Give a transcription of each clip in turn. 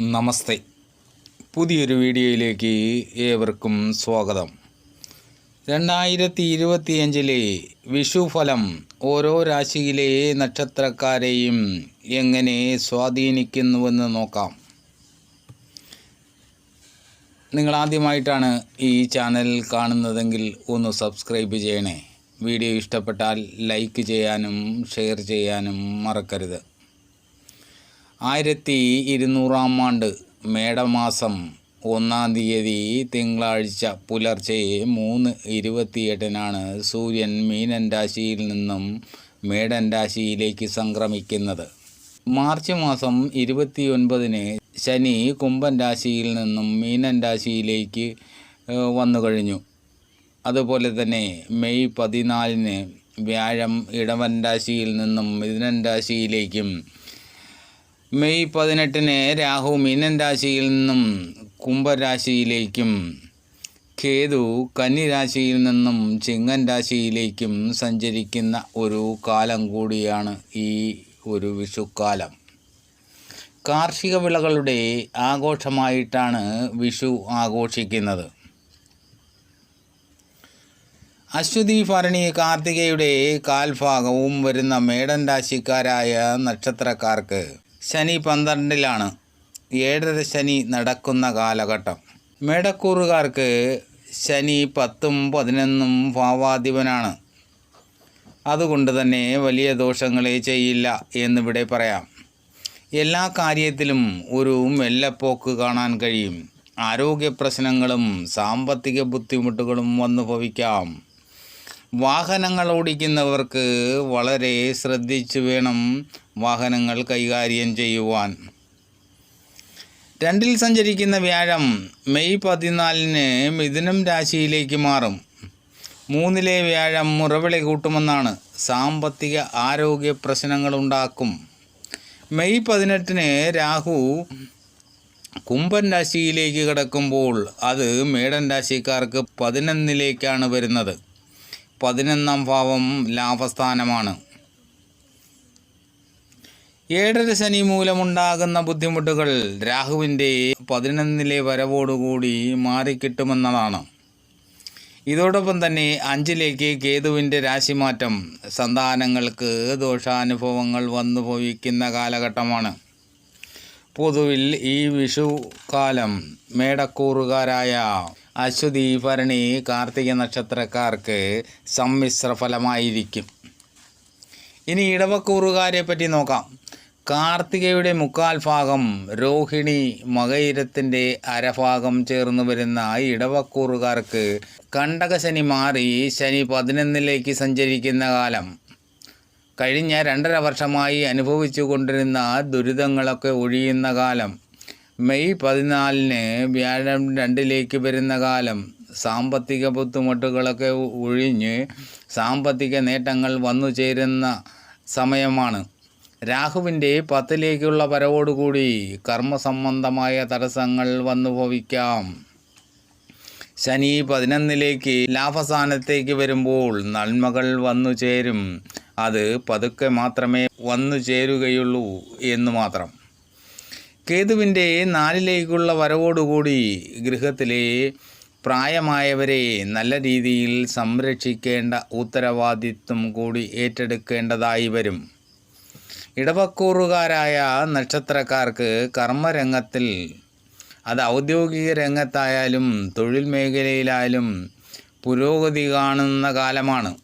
നമസ്തേ. പുതിയൊരു വീഡിയോയിലേക്ക് ഏവർക്കും സ്വാഗതം. രണ്ടായിരത്തി ഇരുപത്തിയഞ്ചിലെ വിഷുഫലം ഓരോ രാശിയിലെ നക്ഷത്രക്കാരെയും എങ്ങനെ സ്വാധീനിക്കുന്നുവെന്ന് നോക്കാം. നിങ്ങൾ ആദ്യമായിട്ടാണ് ഈ ചാനൽ കാണുന്നതെങ്കിൽ ഒന്ന് സബ്സ്ക്രൈബ് ചെയ്യണേ. വീഡിയോ ഇഷ്ടപ്പെട്ടാൽ ലൈക്ക് ചെയ്യാനും ഷെയർ ചെയ്യാനും മറക്കരുത്. ആയിരത്തി ഇരുന്നൂറാം ആണ്ട് മേടമാസം ഒന്നാം തീയതി തിങ്കളാഴ്ച പുലർച്ചെ മൂന്ന് ഇരുപത്തിയെട്ടിനാണ് സൂര്യൻ മീനൻ രാശിയിൽ നിന്നും മേടൻ രാശിയിലേക്ക് സംക്രമിക്കുന്നത്. മാർച്ച് മാസം ഇരുപത്തിയൊൻപതിന് ശനി കുംഭൻ രാശിയിൽ നിന്നും മീനൻ രാശിയിലേക്ക് വന്നു കഴിഞ്ഞു. അതുപോലെ തന്നെ മെയ് പതിനാലിന് വ്യാഴം ഇടവൻ രാശിയിൽ നിന്നും മിഥുനൻ രാശിയിലേക്കും മെയ് പതിനെട്ടിന് രാഹു മീനൻ രാശിയിൽ നിന്നും കുംഭരാശിയിലേക്കും കേതു കന്നിരാശിയിൽ നിന്നും ചിങ്ങൻ രാശിയിലേക്കും സഞ്ചരിക്കുന്ന ഒരു കാലം കൂടിയാണ് ഈ ഒരു വിഷുക്കാലം. കാർഷിക വിളകളുടെ ആഘോഷമായിട്ടാണ് വിഷു ആഘോഷിക്കുന്നത്. അശ്വതി ഭരണി കാർത്തികയുടെ കാൽഭാഗവും വരുന്ന മേടൻ രാശിക്കാരായ നക്ഷത്രക്കാർക്ക് ശനി പന്ത്രണ്ടിലാണ്. ഏഴര ശനി നടക്കുന്ന കാലഘട്ടം. മേടക്കൂറുകാർക്ക് ശനി പത്തും പതിനൊന്നും ഭാവാധിപനാണ്. അതുകൊണ്ട് തന്നെ വലിയ ദോഷങ്ങളെ ചെയ്യില്ല എന്നിവിടെ പറയാം. എല്ലാ കാര്യത്തിലും ഒരു മെല്ലപ്പോക്ക് കാണാൻ കഴിയും. ആരോഗ്യ പ്രശ്നങ്ങളും സാമ്പത്തിക ബുദ്ധിമുട്ടുകളും വന്നു ഭവിക്കാം. വാഹനങ്ങൾ ഓടിക്കുന്നവർക്ക് വളരെ ശ്രദ്ധിച്ചു വേണം വാഹനങ്ങൾ കൈകാര്യം ചെയ്യുവാൻ. രണ്ടിൽ സഞ്ചരിക്കുന്ന വ്യാഴം മെയ് പതിനാലിന് മിഥുനം രാശിയിലേക്ക് മാറും. മൂന്നിലെ വ്യാഴം മുറവിളി കൂട്ടുമെന്നാണ് സാമ്പത്തിക ആരോഗ്യ പ്രശ്നങ്ങളുണ്ടാക്കും. മെയ് പതിനെട്ടിന് രാഹു കുംഭൻ രാശിയിലേക്ക് കിടക്കുമ്പോൾ അത് മേടൻ രാശിക്കാർക്ക് പതിനൊന്നിലേക്കാണ് വരുന്നത്. പതിനൊന്നാം ഭാവം ലാഭസ്ഥാനമാണ്. ഏഴര ശനി മൂലമുണ്ടാകുന്ന ബുദ്ധിമുട്ടുകൾ രാഹുവിന്റെ പതിനൊന്നിലെ വരവോടുകൂടി മാറിക്കിട്ടുമെന്നതാണ്. ഇതോടൊപ്പം തന്നെ അഞ്ചിലേക്ക് കേതുവിന്റെ രാശിമാറ്റം സന്താനങ്ങൾക്ക് ദോഷാനുഭവങ്ങൾ വന്നു ഭവിക്കുന്ന കാലഘട്ടമാണ്. പൊതുവിൽ ഈ വിഷുകാലം മേടക്കൂറുകാരായ അശ്വതി ഭരണി കാർത്തിക നക്ഷത്രക്കാർക്ക് സമ്മിശ്ര ഫലമായിരിക്കും. ഇനി ഇടവക്കൂറുകാരെ പറ്റി നോക്കാം. കാർത്തികയുടെ മുക്കാൽ ഭാഗം രോഹിണി മകയിരത്തിന്റെ അരഭാഗം ചേർന്ന് വരുന്ന ഇടവക്കൂറുകാർക്ക് കണ്ടകശനി മാറി ശനി പതിനൊന്നിലേക്ക് സഞ്ചരിക്കുന്ന കാലം. കഴിഞ്ഞ രണ്ടര വർഷമായി അനുഭവിച്ചു കൊണ്ടിരുന്ന ദുരിതങ്ങളൊക്കെ ഒഴിയുന്ന കാലം. മെയ് പതിനാലിന് വ്യാഴം രണ്ടിലേക്ക് വരുന്ന കാലം. സാമ്പത്തിക ബുദ്ധിമുട്ടുകളൊക്കെ ഒഴിഞ്ഞ് സാമ്പത്തിക നേട്ടങ്ങൾ വന്നു ചേരുന്ന സമയമാണ്. രാഹുവിന്റെ പത്തിലേക്കുള്ള വരവോടുകൂടി കർമ്മസംബന്ധമായ തടസ്സങ്ങൾ വന്നു ഭവിക്കാം ശനി പതിനൊന്നിലേക്ക് ലാഭസ്ഥാനത്തേക്ക് വരുമ്പോൾ നന്മകൾ വന്നു ചേരും. അത് പതുക്കെ മാത്രമേ വന്നു ചേരുകയുള്ളൂ എന്ന് മാത്രം. കേതുവിന്റെ നാലിലേക്കുള്ള വരവോടുകൂടി ഗൃഹത്തിലെ പ്രായമായവരെ നല്ല രീതിയിൽ സംരക്ഷിക്കേണ്ട ഉത്തരവാദിത്വം കൂടി ഏറ്റെടുക്കേണ്ടതായി വരും. ഇടവക്കൂറുകാരായ നക്ഷത്രക്കാർക്ക് കർമ്മരംഗത്തിൽ അത് ഔദ്യോഗിക രംഗത്തായാലും തൊഴിൽ മേഖലയിലായാലും പുരോഗതി കാണുന്ന കാലമാണ്.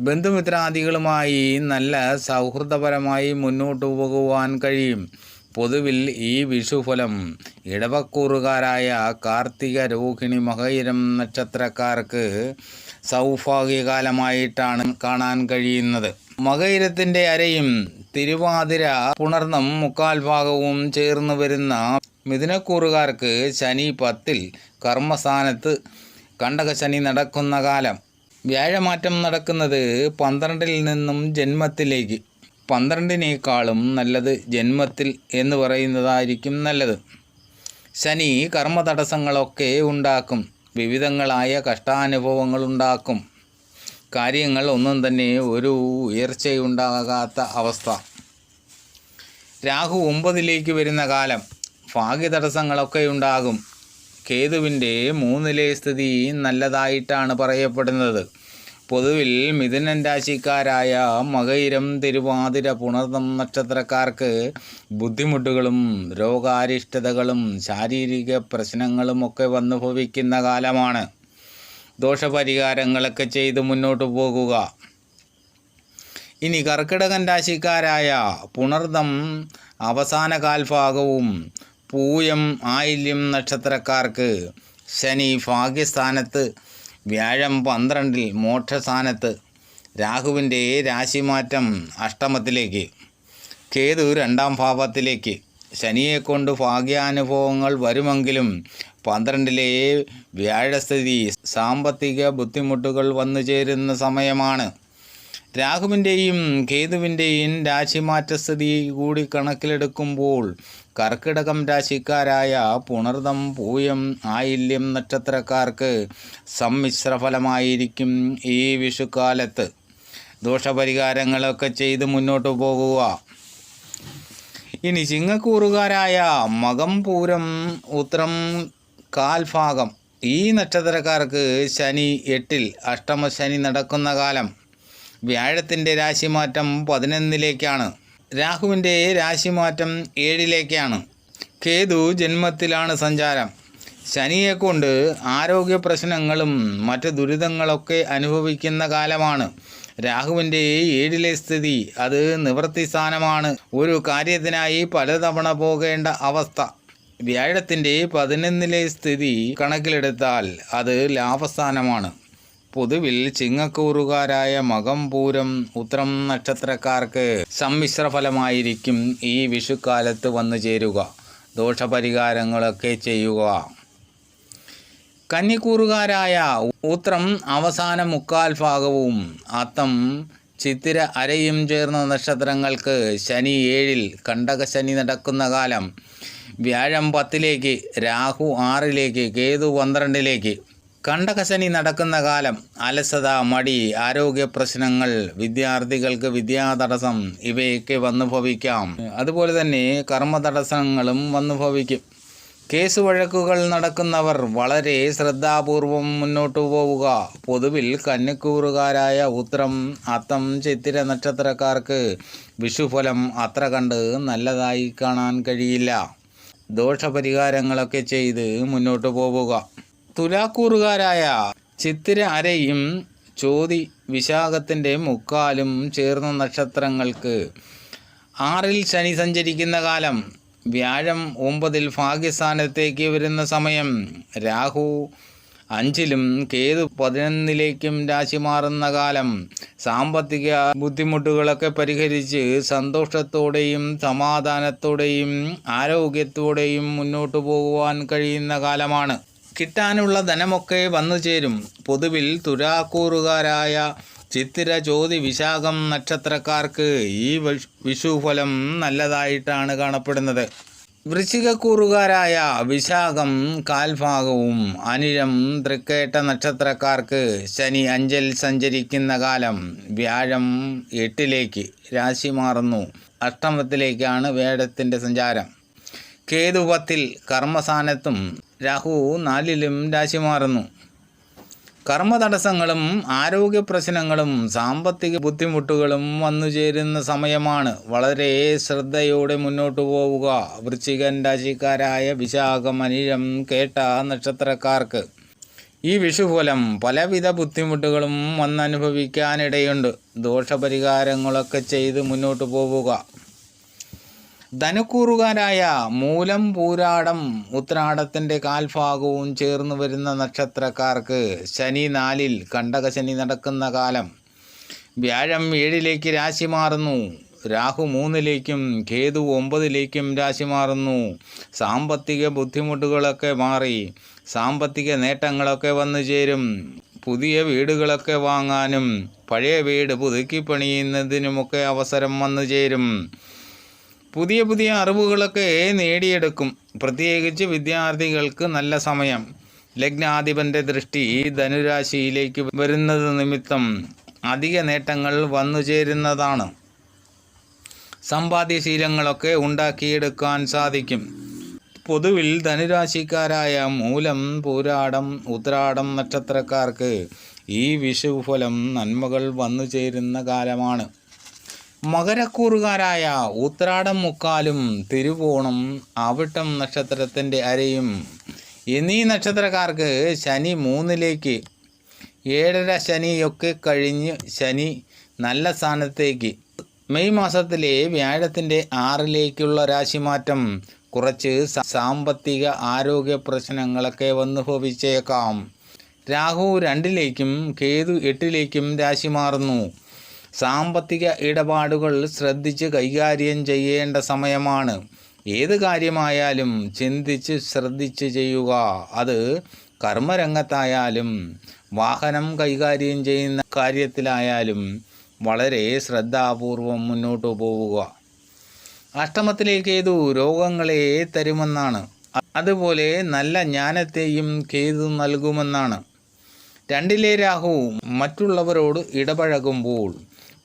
ബന്ധുമിത്രാദികളുമായി നല്ല സൗഹൃദപരമായി മുന്നോട്ട് പോകുവാൻ കഴിയും. പൊതുവിൽ ഈ വിഷുഫലം ഇടവക്കൂറുകാരായ കാർത്തിക രോഹിണി മകയിരം നക്ഷത്രക്കാർക്ക് സൗഭാഗ്യകാലമായിട്ടാണ് കാണാൻ കഴിയുന്നത്. മകയിരത്തിന്റെ അരയും തിരുവാതിര പുണർന്നും മുക്കാൽ ഭാഗവും ചേർന്ന് വരുന്ന മിഥുനക്കൂറുകാർക്ക് ശനി പത്തിൽ കർമ്മസ്ഥാനത്ത് കണ്ടകശനി നടക്കുന്ന കാലം. വ്യാഴമാറ്റം നടക്കുന്നത് പന്ത്രണ്ടിൽ നിന്നും ജന്മത്തിലേക്ക്. പന്ത്രണ്ടിനേക്കാളും നല്ലത് ജന്മത്തിൽ എന്ന് പറയുന്നതായിരിക്കും നല്ലത്. ശനി കർമ്മ തടസ്സങ്ങളൊക്കെ ഉണ്ടാക്കും. വിവിധങ്ങളായ കഷ്ടാനുഭവങ്ങൾ ഉണ്ടാക്കും കാര്യങ്ങൾ ഒന്നും തന്നെ ഒരു ഉയർച്ചയുണ്ടാകാത്ത അവസ്ഥ. രാഹു ഒമ്പതിലേക്ക് വരുന്ന കാലം ഭാഗ്യ തടസ്സങ്ങളൊക്കെ ഉണ്ടാകും. കേതുവിന്റെ മൂന്നിലെ സ്ഥിതി നല്ലതായിട്ടാണ് പറയപ്പെടുന്നത്. പൊതുവിൽ മിഥുനൻ രാശിക്കാരായ മകയിരം തിരുവാതിര പുണർന്നം നക്ഷത്രക്കാർക്ക് ബുദ്ധിമുട്ടുകളും രോഗാരിഷ്ടതകളും ശാരീരിക പ്രശ്നങ്ങളുമൊക്കെ ഒക്കെ വന്നുഭവിക്കുന്ന കാലമാണ്. ദോഷപരിഹാരങ്ങളൊക്കെ ചെയ്ത് മുന്നോട്ട് പോകുക. ഇനി കർക്കിടകൻ രാശിക്കാരായ പുണർദം അവസാന കാൽഭാഗവും പൂയം ആയില്യം നക്ഷത്രക്കാർക്ക് ശനി ഭാഗ്യസ്ഥാനത്ത് വ്യാഴം പന്ത്രണ്ടിൽ മോക്ഷസ്ഥാനത്ത് രാഹുവിന്റെ രാശിമാറ്റം അഷ്ടമത്തിലേക്ക് കേതു രണ്ടാം ഭാവത്തിലേക്ക് ശനിയെ കൊണ്ട് ഭാഗ്യാനുഭവങ്ങൾ വരുമെങ്കിലും പന്ത്രണ്ടിലെ വ്യാഴസ്ഥിതി സാമ്പത്തിക ബുദ്ധിമുട്ടുകൾ വന്നു ചേരുന്ന സമയമാണ്. രാഹുവിന്റെയും കേതുവിന്റെയും രാശിമാറ്റസ്ഥിതി കൂടി കണക്കിലെടുക്കുമ്പോൾ കർക്കിടകം രാശിക്കാരായ പുണർതം പൂയം ആയില്യം നക്ഷത്രക്കാർക്ക് സമ്മിശ്ര ഫലമായിരിക്കും ഈ വിഷുക്കാലത്ത്. ദോഷപരിഹാരങ്ങളൊക്കെ ചെയ്ത് മുന്നോട്ട് പോകുക. ഇനി ചിങ്ങക്കൂറുകാരായ മകം പൂരം ഉത്രം കാൽഭാഗം. ഈ നക്ഷത്രക്കാർക്ക് ശനി എട്ടിൽ അഷ്ടമ ശനി നടക്കുന്ന കാലം. വ്യാഴത്തിന്റെ രാശിമാറ്റം പതിനൊന്നിലേക്കാണ്. രാഹുവിന്റെ രാശിമാറ്റം ഏഴിലേക്കാണ്. കേതു ജന്മത്തിലാണ് സഞ്ചാരം. ശനിയെക്കൊണ്ട് ആരോഗ്യ പ്രശ്നങ്ങളും മറ്റ് ദുരിതങ്ങളൊക്കെ അനുഭവിക്കുന്ന കാലമാണ്. രാഹുവിന്റെ ഏഴിലെ സ്ഥിതി അത് നിവൃത്തി സ്ഥാനമാണ് ഒരു കാര്യത്തിനായി പലതവണ പോകേണ്ട അവസ്ഥ. വ്യാഴത്തിന്റെ പതിനൊന്നിലെ സ്ഥിതി കണക്കിലെടുത്താൽ അത് ലാഭസ്ഥാനമാണ്. പൊതുവിൽ ചിങ്ങക്കൂറുകാരായ മകം പൂരം ഉത്രം നക്ഷത്രക്കാർക്ക് സമ്മിശ്ര ഫലമായിരിക്കും ഈ വിഷുക്കാലത്ത് വന്നു ചേരുക ദോഷപരിഹാരങ്ങളൊക്കെ ചെയ്യുക. കന്നിക്കൂറുകാരായ ഉത്രം അവസാന മുക്കാൽ ഭാഗവും അത്തം ചിത്തിര അരയും ചേർന്ന നക്ഷത്രങ്ങൾക്ക് ശനി ഏഴിൽ കണ്ടക ശനി നടക്കുന്ന കാലം. വ്യാഴം പത്തിലേക്ക് രാഹു ആറിലേക്ക് കേതു പന്ത്രണ്ടിലേക്ക്. കണ്ടകശനി നടക്കുന്ന കാലം അലസത മടി ആരോഗ്യ പ്രശ്നങ്ങൾ വിദ്യാർത്ഥികൾക്ക് വിദ്യാതടസ്സം ഇവയൊക്കെ വന്നു ഭവിക്കാം അതുപോലെ തന്നെ കർമ്മ തടസ്സങ്ങളും വന്നു ഭവിക്കും കേസ് വഴക്കുകൾ നടക്കുന്നവർ വളരെ ശ്രദ്ധാപൂർവം മുന്നോട്ടു പോവുക. പൊതുവിൽ കന്നിക്കൂറുകാരായ ഉത്രം അത്തം ചിത്തിര നക്ഷത്രക്കാർക്ക് വിഷുഫലം അത്ര കണ്ട് നല്ലതായി കാണാൻ കഴിയില്ല. ദോഷപരിഹാരങ്ങളൊക്കെ ചെയ്ത് മുന്നോട്ടു പോവുക. തുലാക്കൂറുകാരായ ചിത്തിര അരയും ചോതി വിശാഖത്തിന്റെ മുക്കാലും ചേർന്ന നക്ഷത്രങ്ങൾക്ക് ആറിൽ ശനി സഞ്ചരിക്കുന്ന കാലം. വ്യാഴം ഒമ്പതിൽ ഭാഗ്യസ്ഥാനത്തേക്ക് വരുന്ന സമയം. രാഹു അഞ്ചിലും കേതു പതിനൊന്നിലേക്കും രാശി മാറുന്ന കാലം. സാമ്പത്തിക ബുദ്ധിമുട്ടുകളൊക്കെ പരിഹരിച്ച് സന്തോഷത്തോടെയും സമാധാനത്തോടെയും ആരോഗ്യത്തോടെയും മുന്നോട്ട് പോകുവാൻ കഴിയുന്ന കാലമാണ്. കിട്ടാനുള്ള ധനമൊക്കെ വന്നു ചേരും പൊതുവിൽ തുരാക്കൂറുകാരായ ചിത്തിര ചോതി വിശാഖം നക്ഷത്രക്കാർക്ക് ഈ വിഷുഫലം നല്ലതായിട്ടാണ് കാണപ്പെടുന്നത്. വൃശ്ചികക്കൂറുകാരായ വിശാഖം കാൽഭാഗവും അനിഴം തൃക്കേട്ട നക്ഷത്രക്കാർക്ക് ശനി അഞ്ചൽ സഞ്ചരിക്കുന്ന കാലം വ്യാഴം എട്ടിലേക്ക് രാശി മാറുന്നു. അഷ്ടമത്തിലേക്കാണ് വേടത്തിന്റെ സഞ്ചാരം. കേതു പത്തിൽ കർമ്മസ്ഥാനത്തും രാഹു നാലിലും രാശി മാറുന്നു. കർമ്മ തടസ്സങ്ങളും ആരോഗ്യ പ്രശ്നങ്ങളും സാമ്പത്തിക ബുദ്ധിമുട്ടുകളും വന്നു ചേരുന്ന സമയമാണ്. വളരെ ശ്രദ്ധയോടെ മുന്നോട്ടു പോവുക. വൃശ്ചികൻ രാശിക്കാരായ വിശാഖം അനിഴം കേട്ട നക്ഷത്രക്കാർക്ക് ഈ വിഷുഫലം പലവിധ ബുദ്ധിമുട്ടുകളും വന്നനുഭവിക്കാനിടയുണ്ട്. ദോഷപരിഹാരങ്ങളൊക്കെ ചെയ്ത് മുന്നോട്ടു പോവുക. ധനുക്കൂറുകാരായ മൂലം പൂരാടം ഉത്രാടത്തിന്റെ കാൽഭാഗവും ചേർന്ന് വരുന്ന നക്ഷത്രക്കാർക്ക് ശനി നാലിൽ കണ്ടകശനി നടക്കുന്ന കാലം. വ്യാഴം ഏഴിലേക്ക് രാശി മാറുന്നു. രാഹു മൂന്നിലേക്കും കേതു ഒമ്പതിലേക്കും രാശി മാറുന്നു. സാമ്പത്തിക ബുദ്ധിമുട്ടുകളൊക്കെ മാറി സാമ്പത്തിക നേട്ടങ്ങളൊക്കെ വന്നു ചേരും. പുതിയ വീടുകളൊക്കെ വാങ്ങാനും പഴയ വീട് പുതുക്കി പണിയുന്നതിനുമൊക്കെ അവസരം വന്നു ചേരും. പുതിയ പുതിയ അറിവുകളൊക്കെ നേടിയെടുക്കും. പ്രത്യേകിച്ച് വിദ്യാർത്ഥികൾക്ക് നല്ല സമയം. ലഗ്നാധിപന്റെ ദൃഷ്ടി ധനുരാശിയിലേക്ക് വരുന്നത് നിമിത്തം അധിക നേട്ടങ്ങൾ വന്നു ചേരുന്നതാണ്. സമ്പാദ്യശീലങ്ങളൊക്കെ ഉണ്ടാക്കിയെടുക്കാൻ സാധിക്കും. പൊതുവിൽ ധനുരാശിക്കാരായ മൂലം പൂരാടം ഉത്രാടം നക്ഷത്രക്കാർക്ക് ഈ വിഷുഫലം നന്മകൾ വന്നു ചേരുന്ന കാലമാണ്. മകരക്കൂറുകാരായ ഉത്രാടം മുക്കാലും തിരുവോണം അവിട്ടം നക്ഷത്രത്തിന്റെ അരയും. എന്നീ നക്ഷത്രക്കാർക്ക് ശനി മൂന്നിലേക്ക് ഏഴര ശനിയൊക്കെ കഴിഞ്ഞ് ശനി നല്ല സ്ഥാനത്തേക്ക്. മെയ് മാസത്തിലെ വ്യാഴത്തിന്റെ ആറിലേക്കുള്ള രാശിമാറ്റം കുറച്ച് സാമ്പത്തിക ആരോഗ്യ പ്രശ്നങ്ങളൊക്കെ വന്നു ഭവിച്ചേക്കാം. രാഹു രണ്ടിലേക്കും കേതു എട്ടിലേക്കും രാശി മാറുന്നു. സാമ്പത്തിക ഇടപാടുകൾ ശ്രദ്ധിച്ച് കൈകാര്യം ചെയ്യേണ്ട സമയമാണ്. ഏത് കാര്യമായാലും ചിന്തിച്ച് ശ്രദ്ധിച്ച് ചെയ്യുക. അത് കർമ്മരംഗത്തായാലും വാഹനം കൈകാര്യം ചെയ്യുന്ന കാര്യത്തിലായാലും വളരെ ശ്രദ്ധാപൂർവം മുന്നോട്ടു പോവുക. അഷ്ടമത്തിലേക്ക് ഏതു രോഗങ്ങളെ തരുമെന്നാണ്. അതുപോലെ നല്ല ജ്ഞാനത്തെയും കേതു നൽകുമെന്നാണ്. രണ്ടിലെ രാഹു മറ്റുള്ളവരോട് ഇടപഴകുമ്പോൾ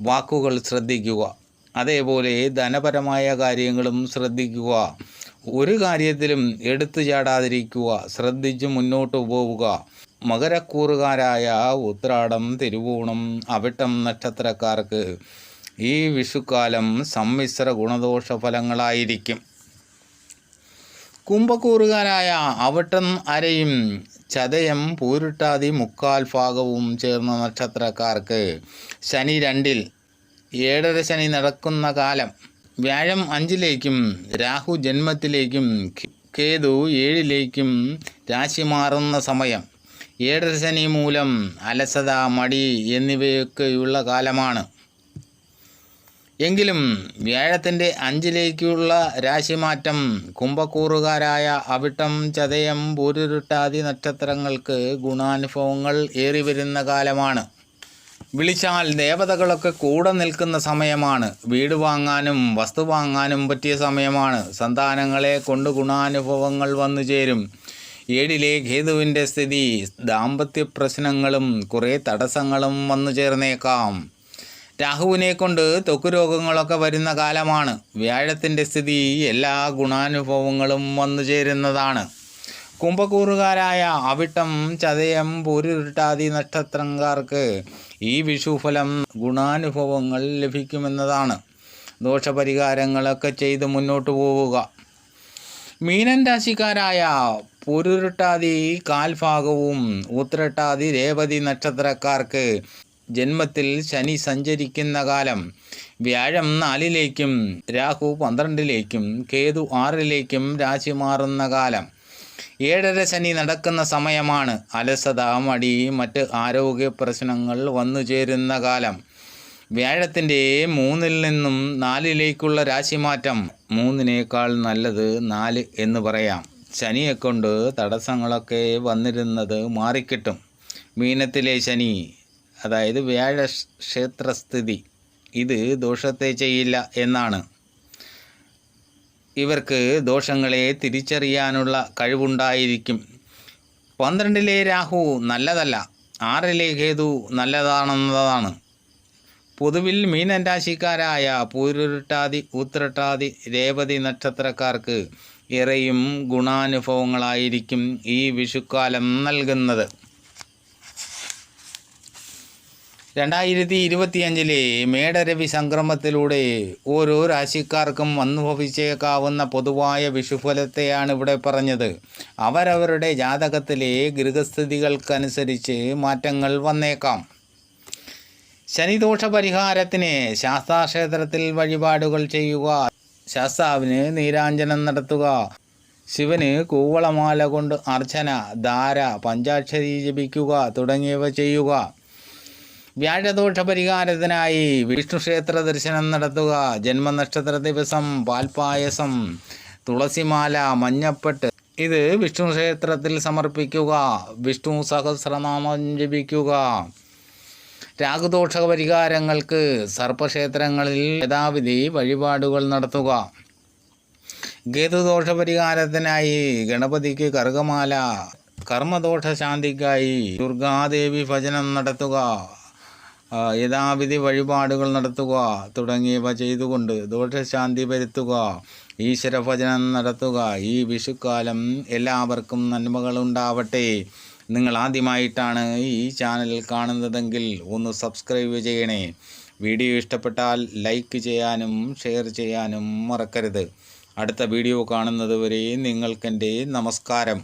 വാക്കുകൾ ശ്രദ്ധിക്കുക. അതേപോലെ ധനപരമായ കാര്യങ്ങളും ശ്രദ്ധിക്കുക. ഒരു കാര്യത്തിലും എടുത്തു ചാടാതിരിക്കുക. ശ്രദ്ധിച്ച് മുന്നോട്ട് പോവുക. മകരക്കൂറുകാരായ ഉത്രാടം തിരുവോണം അവിട്ടം നക്ഷത്രക്കാർക്ക് ഈ വിഷുക്കാലം സമ്മിശ്ര ഗുണദോഷ ഫലങ്ങളായിരിക്കും കുംഭക്കൂറുകാരായ അവിട്ടം അരയും ചതയം പൂരിട്ടാതി മുക്കാൽ ഭാഗവും ചേർന്ന നക്ഷത്രക്കാർക്ക് ശനി രണ്ടിൽ ഏഴര ശനി നടക്കുന്ന കാലം. വ്യാഴം അഞ്ചിലേക്കും രാഹു ജന്മത്തിലേക്കും കേതു ഏഴിലേക്കും രാശി മാറുന്ന സമയം. ഏഴര ശനി മൂലം അലസത മടി എന്നിവയൊക്കെയുള്ള കാലമാണ്. എങ്കിലും വ്യാഴത്തിന്റെ അഞ്ചിലേക്കുള്ള രാശിമാറ്റം കുംഭക്കൂറുകാരായ അവിട്ടം ചതയം പൂരുരുട്ടാതി നക്ഷത്രങ്ങൾക്ക് ഗുണാനുഭവങ്ങൾ ഏറി വരുന്ന കാലമാണ്. വിളിച്ചാൽ ദേവതകളൊക്കെ കൂടെ നിൽക്കുന്ന സമയമാണ്. വീട് വാങ്ങാനും വസ്തു വാങ്ങാനും പറ്റിയ സമയമാണ്. സന്താനങ്ങളെ കൊണ്ട് ഗുണാനുഭവങ്ങൾ വന്നു ചേരും. ഏഴിലെ ഖേതുവിന്റെ സ്ഥിതി ദാമ്പത്യ പ്രശ്നങ്ങളും കുറേ തടസ്സങ്ങളും വന്നു ചേർന്നേക്കാം. രാഹുവിനെ കൊണ്ട് ത്വക്ക് രോഗങ്ങളൊക്കെ വരുന്ന കാലമാണ്. വ്യാഴത്തിന്റെ സ്ഥിതി എല്ലാ ഗുണാനുഭവങ്ങളും വന്നു ചേരുന്നതാണ്. കുംഭക്കൂറുകാരായ അവിട്ടം ചതയം പൂരുരുട്ടാതി നക്ഷത്രക്കാർക്ക് ഈ വിഷുഫലം ഗുണാനുഭവങ്ങൾ ലഭിക്കുമെന്നതാണ്. ദോഷപരിഹാരങ്ങളൊക്കെ ചെയ്ത് മുന്നോട്ട് പോവുക. മീനൻ രാശിക്കാരായ പൂരുരുട്ടാതി കാൽഭാഗവും ഉത്രട്ടാതി രേവതി നക്ഷത്രക്കാർക്ക് ജന്മത്തിൽ ശനി സഞ്ചരിക്കുന്ന കാലം. വ്യാഴം നാലിലേക്കും രാഹു പന്ത്രണ്ടിലേക്കും കേതു ആറിലേക്കും രാശി മാറുന്ന കാലം. ഏഴര ശനി നടക്കുന്ന സമയമാണ്. അലസത മടി മറ്റ് ആരോഗ്യ പ്രശ്നങ്ങൾ വന്നു ചേരുന്ന കാലം. വ്യാഴത്തിന്റെ മൂന്നിൽ നിന്നും നാലിലേക്കുള്ള രാശിമാറ്റം. മൂന്നിനേക്കാൾ നല്ലത് നാല് എന്ന് പറയാം. ശനിയെക്കൊണ്ട് തടസ്സങ്ങളൊക്കെ വന്നിരുന്നത് മാറിക്കിട്ടും. മീനത്തിലെ ശനി അതായത് വ്യാഴ ക്ഷേത്രസ്ഥിതി. ഇത് ദോഷത്തെ ചെയ്യില്ല എന്നാണ്. ഇവർക്ക് ദോഷങ്ങളെ തിരിച്ചറിയാനുള്ള കഴിവുണ്ടായിരിക്കും. പന്ത്രണ്ടിലെ രാഹു നല്ലതല്ല ആറിലെ കേതു നല്ലതാണെന്നതാണ്. പൊതുവിൽ മീനൻ രാശിക്കാരായ പൂരുരുട്ടാതി ഉത്രട്ടാതി രേവതി നക്ഷത്രക്കാർക്ക് ഏറെയും ഗുണാനുഭവങ്ങളായിരിക്കും ഈ വിഷുക്കാലം നൽകുന്നത്. രണ്ടായിരത്തി ഇരുപത്തിയഞ്ചിലെ മേടരവി സംക്രമത്തിലൂടെ ഓരോ രാശിക്കാർക്കും അനുഭവിച്ചേക്കാവുന്ന പൊതുവായ വിഷുഫലത്തെയാണ് ഇവിടെ പറഞ്ഞത്. അവരവരുടെ ജാതകത്തിലെ ഗൃഹസ്ഥിതികൾക്കനുസരിച്ച് മാറ്റങ്ങൾ വന്നേക്കാം. ശനിദോഷ പരിഹാരത്തിന് ശാസ്താക്ഷേത്രത്തിൽ വഴിപാടുകൾ ചെയ്യുക. ശാസ്താവിന് നീരാഞ്ജനം നടത്തുക. ശിവന് കൂവളമാല കൊണ്ട് അർച്ചന ധാര പഞ്ചാക്ഷരി ജപിക്കുക തുടങ്ങിയവ ചെയ്യുക. വ്യാഴദോഷ പരിഹാരത്തിനായി വിഷ്ണു ക്ഷേത്ര ദർശനം നടത്തുക. ജന്മനക്ഷത്ര ദിവസം പാൽപായസം തുളസിമാല മഞ്ഞപ്പെട്ട്. ഇത് വിഷ്ണു ക്ഷേത്രത്തിൽ സമർപ്പിക്കുക. വിഷ്ണു സഹസ്രനാമം ജപിക്കുക. രാഗദോഷ പരിഹാരങ്ങൾക്ക് സർപ്പക്ഷേത്രങ്ങളിൽ യഥാവിധി വഴിപാടുകൾ നടത്തുക. ഗേതുദോഷ പരിഹാരത്തിനായി ഗണപതിക്ക് കറുകമാല. കർമ്മദോഷ ശാന്തിക്കായി ദുർഗാദേവി ഭജനം നടത്തുക. യഥാവിധി വഴിപാടുകൾ നടത്തുക തുടങ്ങിയവ ചെയ്തുകൊണ്ട് ദോഷശാന്തി വരുത്തുക. ഈശ്വരഭജനം നടത്തുക. ഈ വിഷുക്കാലം എല്ലാവർക്കും നന്മകളുണ്ടാവട്ടെ നിങ്ങൾ ആദ്യമായിട്ടാണ് ഈ ചാനൽ കാണുന്നതെങ്കിൽ ഒന്ന് സബ്സ്ക്രൈബ് ചെയ്യണേ. വീഡിയോ ഇഷ്ടപ്പെട്ടാൽ ലൈക്ക് ചെയ്യാനും ഷെയർ ചെയ്യാനും മറക്കരുത്. അടുത്ത വീഡിയോ കാണുന്നതുവരെ നിങ്ങൾക്കെന്റെ നമസ്കാരം.